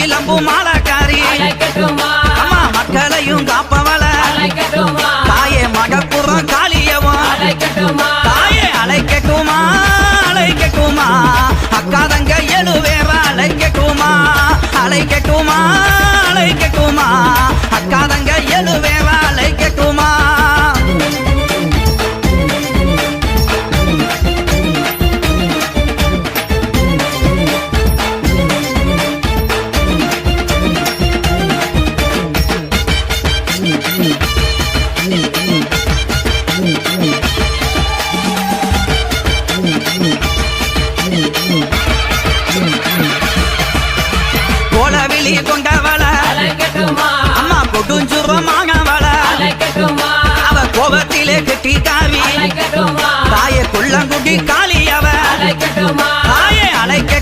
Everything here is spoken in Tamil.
அகிலம்பு மாலாக்காரி. அம்மா மக்களையும் காப்பவள. தாயே மகப்புறம் காளியவும் தாயே அழைக்கட்டுமா அழைக்கட்டுமா. அக்காதங்க எழுவேற அழைக்கட்டுமா அழைக்கட்டுமா. கோலவிழி கொண்டவள அம்மா கொடுஞ்சுர மாங்கவள அழைக்கட்டுமா அவ கோபத்திலே கட்டி காவி தாயே குள்ளங்குடி காளி அவ